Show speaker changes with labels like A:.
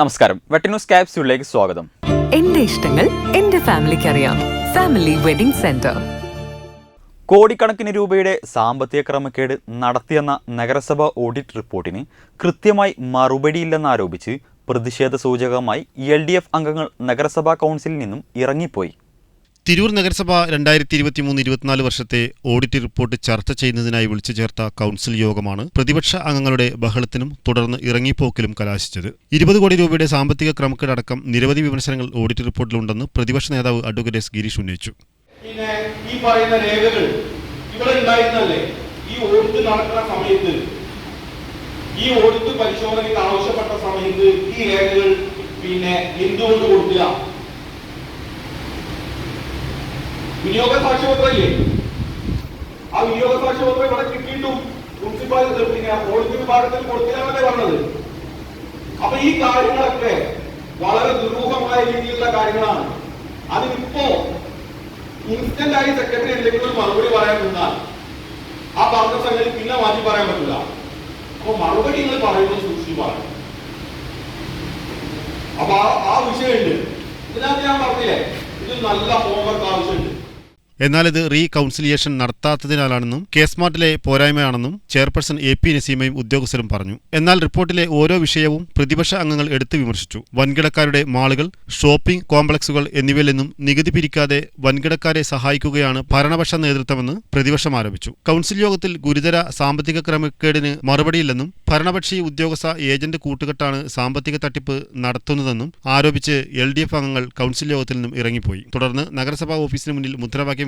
A: നമസ്കാരം. വെട്ടിന്യൂസ് ക്യാപ്സ്യൂളിലേക്ക് സ്വാഗതം.
B: എന്റെ ഇഷ്ടങ്ങൾ എന്റെ ഫാമിലിക്ക് അറിയാം. Family wedding centre.
A: കോടിക്കണക്കിന് രൂപയുടെ സാമ്പത്തിക ക്രമക്കേട് നടത്തിയെന്ന നഗരസഭ ഓഡിറ്റ് റിപ്പോർട്ടിന് കൃത്യമായി മറുപടിയില്ലെന്നാരോപിച്ച് പ്രതിഷേധ സൂചകമായി എൽ ഡി എഫ് അംഗങ്ങൾ നഗരസഭാ കൗൺസിലിൽ നിന്നും ഇറങ്ങിപ്പോയി.
C: തിരൂർ നഗരസഭ രണ്ടായിരത്തി ഇരുപത്തി മൂന്ന് ഇരുപത്തിനാല് വർഷത്തെ ഓഡിറ്റ് റിപ്പോർട്ട് ചർച്ച ചെയ്യുന്നതിനായി വിളിച്ചു ചേർത്ത കൗൺസിൽ യോഗമാണ് പ്രതിപക്ഷ അംഗങ്ങളുടെ ബഹളത്തിനും തുടർന്ന് ഇറങ്ങിപ്പോക്കിലും കലാശിച്ചത്. ഇരുപത് കോടി രൂപയുടെ സാമ്പത്തിക ക്രമക്കേടക്കം നിരവധി വിമർശനങ്ങൾ ഓഡിറ്റ് റിപ്പോർട്ടിലുണ്ടെന്ന് പ്രതിപക്ഷ നേതാവ് അഡ്വക്കേറ്റ് എസ് ഗിരീഷ് ഉന്നയിച്ചു.
D: പിന്നെ ഈ രേഖകൾ ഇവിടെ ഉണ്ടായിരുന്നല്ലേ? ഈ ഓഡിറ്റ് ഈ ഓഡിറ്റ് പരിശോധനയ്ക്ക് സമയത്ത് ഈ രേഖകൾ പിന്നെ എന്തുകൊണ്ട് കൊടുത്തില്ല? വിനിയോഗ സാക്ഷ്യപത്രമില്ലേ ആ വിനിയോഗ സാക്ഷ്യപത്രം ഇവിടെ കിട്ടിയിട്ടും പ്രിൻസിപ്പാൽ പിന്നെ ഓഡിറ്റ് വിഭാഗത്തിൽ കൊടുത്തില്ലാന്നല്ലേ പറഞ്ഞത് അപ്പൊ ഈ കാര്യങ്ങളൊക്കെ വളരെ ദുരൂഹമായ രീതിയിലുള്ള കാര്യങ്ങളാണ്. അതിനിപ്പോ ഇൻസ്റ്റന്റ് ആയി സെക്രട്ടറി എന്തെങ്കിലും ഒരു മറുപടി പറയാൻ നിന്നാൽ ആ പറഞ്ഞ സംഗതി പിന്നെ മാറ്റി പറയാൻ പറ്റില്ല. അപ്പൊ മറുപടി നിങ്ങൾ പറയുന്നത് സൂക്ഷിച്ചു പറയും അപ്പൊ ആ വിഷയമുണ്ട്. ഇതിനകത്ത് ഞാൻ പറഞ്ഞില്ലേ? ഇത് നല്ല ഹോംവർക്ക് ആവശ്യമുണ്ട്.
C: എന്നാൽ ഇത് റീ കൗൺസിലിയേഷൻ നടത്താത്തതിനാലാണെന്നും കേസ്മാർട്ടിലെ പോരായ്മയാണെന്നും ചെയർപേഴ്സൺ എ പി നസീമയും ഉദ്യോഗസ്ഥരും പറഞ്ഞു. എന്നാൽ റിപ്പോർട്ടിലെ ഓരോ വിഷയവും പ്രതിപക്ഷ അംഗങ്ങൾ എടുത്തു വിമർശിച്ചു. വൻകിടക്കാരുടെ മാളുകൾ ഷോപ്പിംഗ് കോംപ്ലക്സുകൾ എന്നിവയിൽ നിന്നും നികുതി പിരിക്കാതെ വൻകിടക്കാരെ സഹായിക്കുകയാണ് ഭരണപക്ഷ നേതൃത്വമെന്ന് പ്രതിപക്ഷം ആരോപിച്ചു. കൗൺസിൽ യോഗത്തിൽ ഗുരുതര സാമ്പത്തിക ക്രമക്കേടിന് മറുപടിയില്ലെന്നും ഭരണപക്ഷി ഉദ്യോഗസ്ഥ ഏജന്റ് കൂട്ടുകെട്ടാണ് സാമ്പത്തിക തട്ടിപ്പ് നടത്തുന്നതെന്നും ആരോപിച്ച് എൽ അംഗങ്ങൾ കൗൺസിൽ യോഗത്തിൽ നിന്നും ഇറങ്ങിപ്പോയി. തുടർന്ന് നഗരസഭാ ഓഫീസിന് മുന്നിൽ മുദ്രാവാക്യം